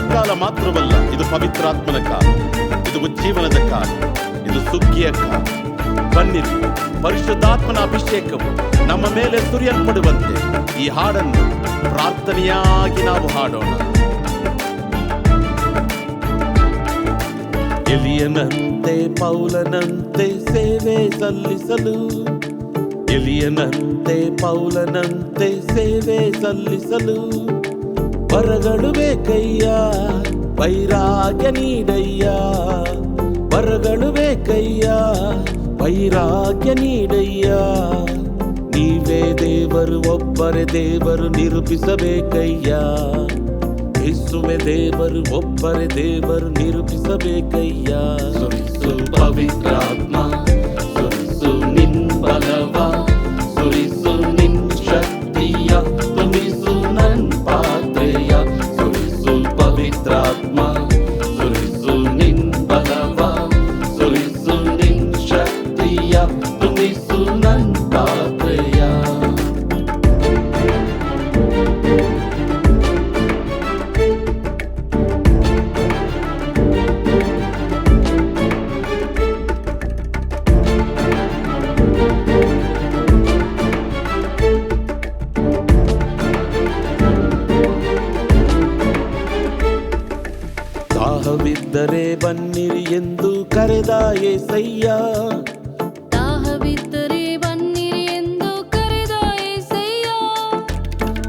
ಅಂತ್ಯಕಾಲ ಮಾತ್ರವಲ್ಲ, ಇದು ಪವಿತ್ರಾತ್ಮನ ಕಾಲ, ಇದು ಉಜ್ಜೀವನದ ಕಾಲ, ಇದು ಸುಗ್ಗಿಯ ಕಾಲ. ಬನ್ನಿರಿ, ಪರಿಶುದ್ಧಾತ್ಮನ ಅಭಿಷೇಕವು ನಮ್ಮ ಮೇಲೆ ಸುರಿಯಲ್ಪಡುವಂತೆ ಈ ಹಾಡನ್ನು ಪ್ರಾರ್ಥನೆಯಾಗಿ ನಾವು ಹಾಡೋಣ. ಎಲಿಯನಂತೆ, ಪೌಲನಂತೆ ಸೇವೆ ಸಲ್ಲಿಸಲು, ಎಲಿಯನಂತೆ, ಪೌಲನಂತೆ ಸೇವೆ ಸಲ್ಲಿಸಲು ವರಗಳು ಬೇಕಯ್ಯ, ವೈರಾಗ್ಯ ನೀಡಯ್ಯ. ವರಗಳು ಬೇಕಯ್ಯ, ವೈರಾಗ್ಯ ನೀಡಯ್ಯ. ನೀವೇ ದೇವರು, ಒಬ್ಬರೇ ದೇವರು ನಿರೂಪಿಸಬೇಕಯ್ಯ. ಯೇಸುವೆ ದೇವರು, ಒಬ್ಬರೇ ದೇವರು ನಿರೂಪಿಸಬೇಕಯ್ಯ. ಸುರಿಸು ಪವಿತ್ರಾತ್ಮ ದಾಹವಿದ್ದರೆ ಬನ್ನಿರಿ ಎಂದು ಕರೆದ ಏಸಯ್ಯ. ದಾಹವಿದ್ದರೆ ಬನ್ನಿರಿ ಎಂದು ಕರೆದ ಏಸಯ್ಯ.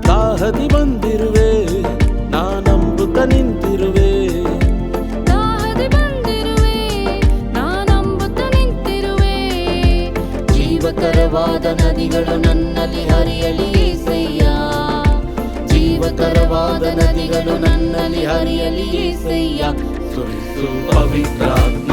ದಾಹದಿ ಬಂದಿರುವೆ ನಾನಂಬುತ ನಿಂತಿರುವೆ. ದಾಹದಿ ಬಂದಿರುವೆ ನಾನಂಬುತ ನಿಂತಿರುವೆ. ಜೀವಕರವಾದ ನದಿಗಳು ನನ್ನಲ್ಲಿ ಹರಿಯಲಿ ಏಸಯ್ಯ. ಜೀವಕರವಾದ ನದಿಗಳು ನನ್ನಲ್ಲಿ ಹರಿಯಲಿ ಸುರಿಸು ಪವಿತ್ರಾತ್ಮ.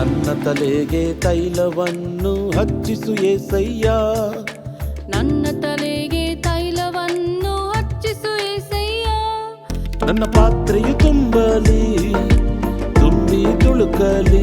ನನ್ನ ತಲೆಗೆ ತೈಲವನ್ನು ಹಚ್ಚಿಸು ಏಸಯ್ಯ. ನನ್ನ ತಲೆಗೆ ತೈಲವನ್ನು ಹಚ್ಚಿಸು ಏಸಯ್ಯ. ನನ್ನ ಪಾತ್ರೆಯು ತುಂಬಲಿ ತುಂಬಿ ತುಳುಕಲಿ.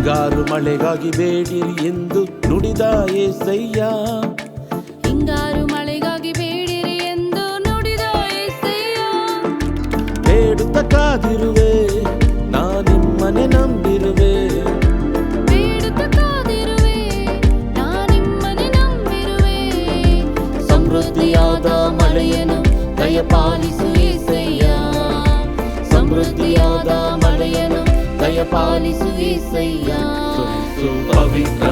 ಹಿಂಗಾರು ಮಳೆಗಾಗಿ ಬೇಡಿರಿ ಎಂದು ನುಡಿದ ಏಸಯ್ಯ ಹಿಂಗಾರು ಮಳೆಗಾಗಿ ಬೇಡಿರಿ ಎಂದು ನುಡಿದ ಏಸಯ್ಯ ಬೇಡುತ್ತ ಕಾದಿರುವೆ ನಾ ನಿಮ್ಮನೆ ನಂಬಿರುವೆ ಬೇಡುತ್ತ ಕಾದಿರುವೆ ನಾ ನಿಮ್ಮನೆ ನಂಬಿರುವೆ ಸಮೃದ್ಧಿಯಾದ ಮಳೆಯನ್ನು ದಯಪಾಲಿಸು ಏಸಯ್ಯ ಸಮೃದ್ಧಿಯಾದ ಮಳೆಯನ್ನು ದಯಪಾಲಿಸು ಏಸಯ್ಯ ಸುರಿಸು ಪವಿತ್ರಾತ್ಮ